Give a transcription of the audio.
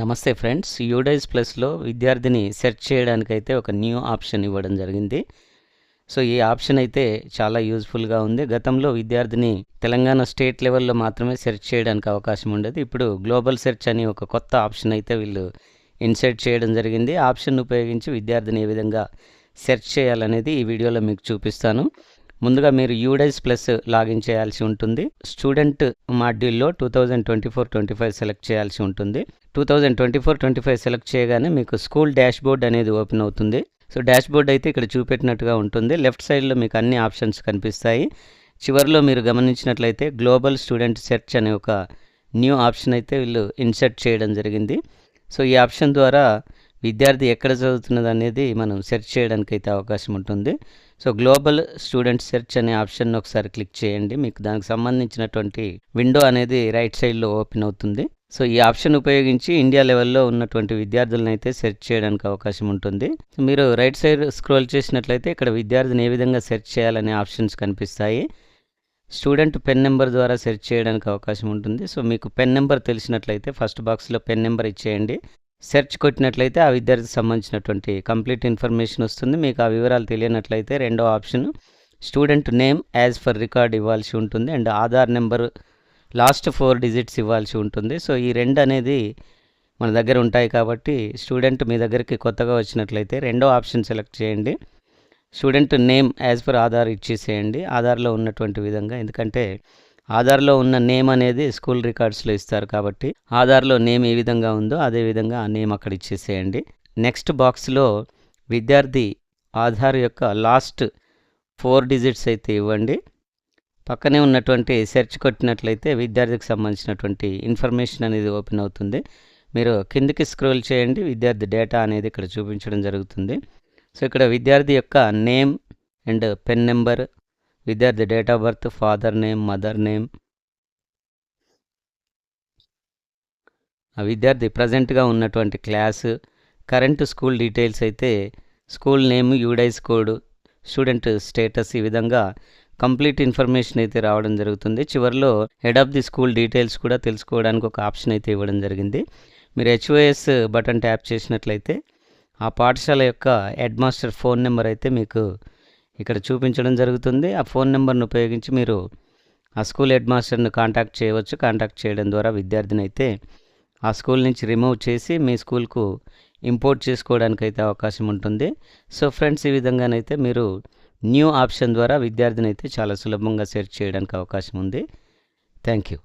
నమస్తే friends UDISE ప్లస్లో విద్యార్థిని సెర్చ్ చేయడానికైతే ఒక న్యూ ఆప్షన్ ఇవ్వడం జరిగింది. సో ఈ ఆప్షన్ అయితే చాలా యూజ్ఫుల్గా ఉంది. గతంలో విద్యార్థిని తెలంగాణ స్టేట్ లెవెల్లో మాత్రమే సెర్చ్ చేయడానికి అవకాశం ఉండేది. ఇప్పుడు గ్లోబల్ సెర్చ్ అని ఒక కొత్త ఆప్షన్ అయితే వీళ్ళు ఇన్సర్ట్ చేయడం జరిగింది. ఆప్షన్ ఉపయోగించి విద్యార్థిని ఏ విధంగా సెర్చ్ చేయాలనేది ఈ వీడియోలో మీకు చూపిస్తాను. ముందుగా మీరు యూడైస్ ప్లస్ లాగిన్ చేయాల్సి ఉంటుంది. స్టూడెంట్ మాడ్యూల్లో two thousand twenty four twenty five select చేయాల్సి ఉంటుంది. Two thousand twenty four twenty five select చేయగానే మీకు స్కూల్ డాష్ బోర్డ్ అనేది ఓపెన్ అవుతుంది. సో డాష్ బోర్డ్ అయితే ఇక్కడ చూపెట్టినట్టుగా ఉంటుంది. లెఫ్ట్ సైడ్లో మీకు అన్ని ఆప్షన్స్ కనిపిస్తాయి. చివరిలో మీరు గమనించినట్లయితే గ్లోబల్ స్టూడెంట్ సెర్చ్ అనే ఒక న్యూ ఆప్షన్ అయితే వీళ్ళు ఇన్సర్ట్ చేయడం జరిగింది. సో ఈ ఆప్షన్ ద్వారా విద్యార్థి ఎక్కడ చదువుతున్నది అనేది మనం సెర్చ్ చేయడానికి అయితే అవకాశం ఉంటుంది. సో గ్లోబల్ స్టూడెంట్ సెర్చ్ అనే ఆప్షన్ ఒకసారి క్లిక్ చేయండి. మీకు దానికి సంబంధించినటువంటి విండో అనేది రైట్ సైడ్లో ఓపెన్ అవుతుంది. సో ఈ ఆప్షన్ ఉపయోగించి ఇండియా లెవెల్లో ఉన్నటువంటి విద్యార్థులను అయితే సెర్చ్ చేయడానికి అవకాశం ఉంటుంది. మీరు రైట్ సైడ్ స్క్రోల్ చేసినట్లయితే ఇక్కడ విద్యార్థిని ఏ విధంగా సెర్చ్ చేయాలనే ఆప్షన్స్ కనిపిస్తాయి. స్టూడెంట్ పెన్ నెంబర్ ద్వారా సెర్చ్ చేయడానికి అవకాశం ఉంటుంది. సో మీకు పెన్ నెంబర్ తెలిసినట్లయితే ఫస్ట్ బాక్స్లో పెన్ నెంబర్ ఇచ్చేయండి. సెర్చ్ కొట్టినట్లయితే ఆ విద్యార్థికి సంబంధించినటువంటి కంప్లీట్ ఇన్ఫర్మేషన్ వస్తుంది. మీకు ఆ వివరాలు తెలియనట్లయితే రెండో option student name as for record ఇవ్వాల్సి ఉంటుంది. And Aadhaar number last four digits ఇవ్వాల్సి ఉంటుంది. సో ఈ రెండు అనేది మన దగ్గర ఉంటాయి కాబట్టి స్టూడెంట్ మీ దగ్గరికి కొత్తగా వచ్చినట్లయితే రెండో ఆప్షన్ సెలెక్ట్ చేయండి. Student name as per Aadhaar ఇచ్చేసేయండి. ఆధార్లో ఉన్నటువంటి విధంగా. ఎందుకంటే ఆధార్లో ఉన్న నేమ్ అనేది స్కూల్ రికార్డ్స్లో ఇస్తారు కాబట్టి ఆధార్లో నేమ్ ఏ విధంగా ఉందో అదే విధంగా ఆ నేమ్ అక్కడ ఇచ్చేసేయండి. నెక్స్ట్ బాక్స్లో విద్యార్థి ఆధార్ యొక్క లాస్ట్ ఫోర్ డిజిట్స్ అయితే ఇవ్వండి. పక్కనే ఉన్నటువంటి సెర్చ్ కొట్టినట్లయితే విద్యార్థికి సంబంధించినటువంటి ఇన్ఫర్మేషన్ అనేది ఓపెన్ అవుతుంది. మీరు కిందికి స్క్రోల్ చేయండి విద్యార్థి డేటా అనేది ఇక్కడ చూపించడం జరుగుతుంది. సో ఇక్కడ విద్యార్థి యొక్క నేమ్ అండ్ పెన్ నెంబర్ విద్యార్థి date of birth father name mother name. ఆ విద్యార్థి ప్రజెంట్గా ఉన్నటువంటి క్లాసు కరెంట్ స్కూల్ డీటెయిల్స్ అయితే school name UDISE code student status ఈ విధంగా కంప్లీట్ ఇన్ఫర్మేషన్ అయితే రావడం జరుగుతుంది. చివరిలో head of the school details కూడా తెలుసుకోవడానికి ఒక ఆప్షన్ అయితే ఇవ్వడం జరిగింది. మీరు హెచ్ఓఎస్ బటన్ ట్యాప్ చేసినట్లయితే ఆ పాఠశాల యొక్క హెడ్ మాస్టర్ ఫోన్ నెంబర్ అయితే మీకు ఇక్కడ చూపించడం జరుగుతుంది. ఆ ఫోన్ నెంబర్ను ఉపయోగించి మీరు ఆ స్కూల్ హెడ్ మాస్టర్ను కాంటాక్ట్ చేయవచ్చు. కాంటాక్ట్ చేయడం ద్వారా విద్యార్థిని అయితే ఆ స్కూల్ నుంచి రిమూవ్ చేసి మీ స్కూల్కు ఇంపోర్ట్ చేసుకోవడానికి అయితే అవకాశం ఉంటుంది. సో ఫ్రెండ్స్ ఈ విధంగానైతే మీరు న్యూ ఆప్షన్ ద్వారా విద్యార్థిని అయితే చాలా సులభంగా సెర్చ్ చేయడానికి అవకాశం ఉంది. Thank you.